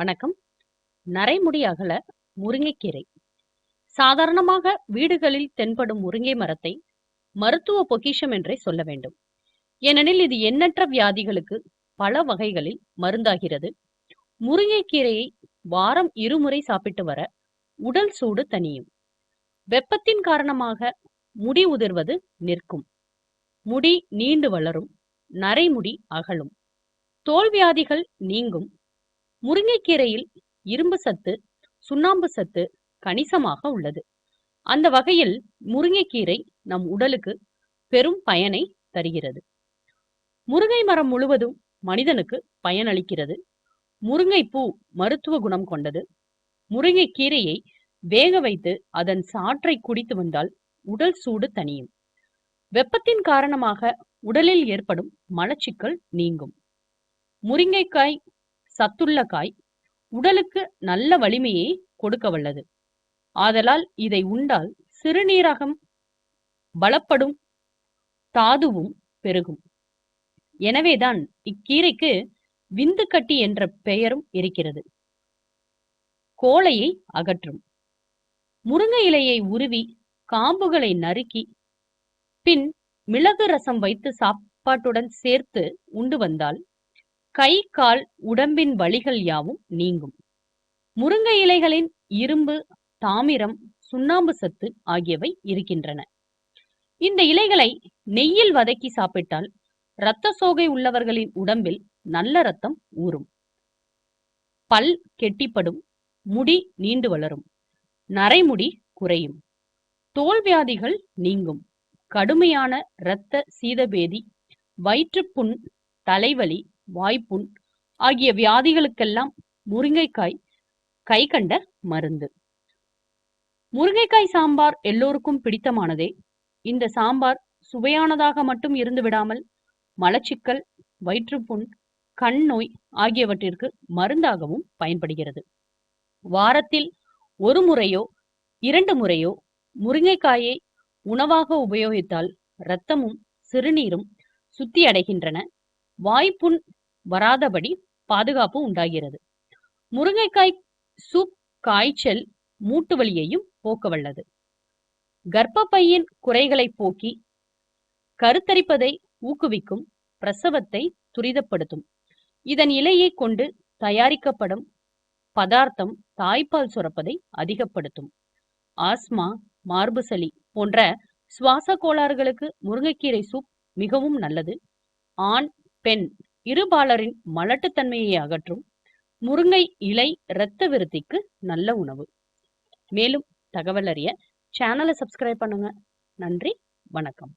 வணக்கம். நரைமுடி அகல முருங்கைக்கீரை. சாதாரணமாக வீடுகளில் தென்படும் முருங்கை மரத்தை மருத்துவ பொக்கிஷம் என்றே சொல்ல வேண்டும். ஏனெனில் இது எண்ணற்ற வியாதிகளுக்கு பல வகைகளில் மருந்தாகிறது. முருங்கைக்கீரையை வாரம் இருமுறை சாப்பிட்டு வர உடல் சூடு தனியும் வெப்பத்தின் காரணமாக முடி உதிர்வது நிற்கும். முடி நீண்டு வளரும். நரைமுடி அகலும். தோல் வியாதிகள் நீங்கும். முருங்கைக்கீரையில் இரும்பு சத்து சுண்ணாம்பு சத்து கணிசமாக உள்ளது. அந்த வகையில் முருங்கைக்கீரை நம் உடலுக்கு பெரும் பயனை தருகிறது. முருங்கை மரம் முழுவதும் மனிதனுக்கு பயனளிக்கிறது. முருங்கை பூ மருத்துவ குணம் கொண்டது. முருங்கை கீரையை வேக வைத்து அதன் சாற்றை குடித்து வந்தால் உடல் சூடு தணியும். வெப்பத்தின் காரணமாக உடலில் ஏற்படும் மலச்சிக்கல் நீங்கும். முருங்கைக்காய் சத்துள்ள காய் உடலுக்கு நல்ல வலிமையை கொடுக்க வல்லது. ஆதலால் இதை உண்டால் சிறுநீரகம் பலப்படும் தாதுவும் பெருகும். எனவேதான் இக்கீரைக்கு விந்துக்கட்டி என்ற பெயரும் இருக்கிறது. கோளையை அகற்றும். முருங்கை இலையை உருவி காம்புகளை நறுக்கி பின் மிளகு ரசம் வைத்து சாப்பாட்டுடன் சேர்த்து உண்டு வந்தால் கை கால் உடம்பின் வலிகள் யாவும் நீங்கும். முருங்கை இலைகளின் இரும்பு தாமிரம் சுண்ணாம்பு சத்து ஆகியவை இருக்கின்றன. இந்த இலைகளை நெய்யில் வதக்கி சாப்பிட்டால் இரத்த சோகை உள்ளவர்களின் உடம்பில் நல்ல ரத்தம் ஊறும். பல் கெட்டிப்படும் முடி நீண்டு வளரும் நரைமுடி குறையும் தோல் வியாதிகள் நீங்கும் கடுமையான இரத்த சீதபேதி வயிற்றுப்புண் தலைவலி வாய்ப்புண் ஆகிய வியாதிகளுக்கெல்லாம் முருங்கைக்காய் கை கண்ட மருந்து. முருங்கைக்காய் சாம்பார் எல்லோருக்கும் பிடித்தமானதே. இந்த சாம்பார் சுவையானதாக மட்டும் இருந்து விடாமல் மலச்சிக்கல் வயிற்றுப்புண் கண் நோய் ஆகியவற்றிற்கு மருந்தாகவும் பயன்படுகிறது. வாரத்தில் ஒரு முறையோ இரண்டு முறையோ முருங்கைக்காயை உணவாக உபயோகித்தால் இரத்தமும் சிறுநீரும் சுத்தி அடைகின்றன வாய்ப்புண் வராதபடி பாதுகாப்பு உண்டாகிறது. முருங்கைக்காய் சூப் காய்ச்சல் மூட்டு வலியையும் போக்க வல்லது கர்ப்பப்பையின் குறைகளை போக்கி கருத்தரிப்பதை ஊக்குவிக்கும் பிரசவத்தை துரிதப்படுத்தும். இதன் இலையை கொண்டு தயாரிக்கப்படும் பதார்த்தம் தாய்ப்பால் சுரப்பதை அதிகப்படுத்தும். ஆஸ்மா மார்பு சளி போன்ற சுவாச கோளாறுகளுக்கு முருங்கைக்கீரை சூப் மிகவும் நல்லது. ஆண் பெண் இருபாலரின் மலட்டுத்தன்மையை அகற்றும் முருங்கை இலை இரத்த விருத்திக்கு நல்ல உணவு. மேலும் தகவல் அறிய சேனலை சப்ஸ்கிரைப் பண்ணுங்க. நன்றி வணக்கம்.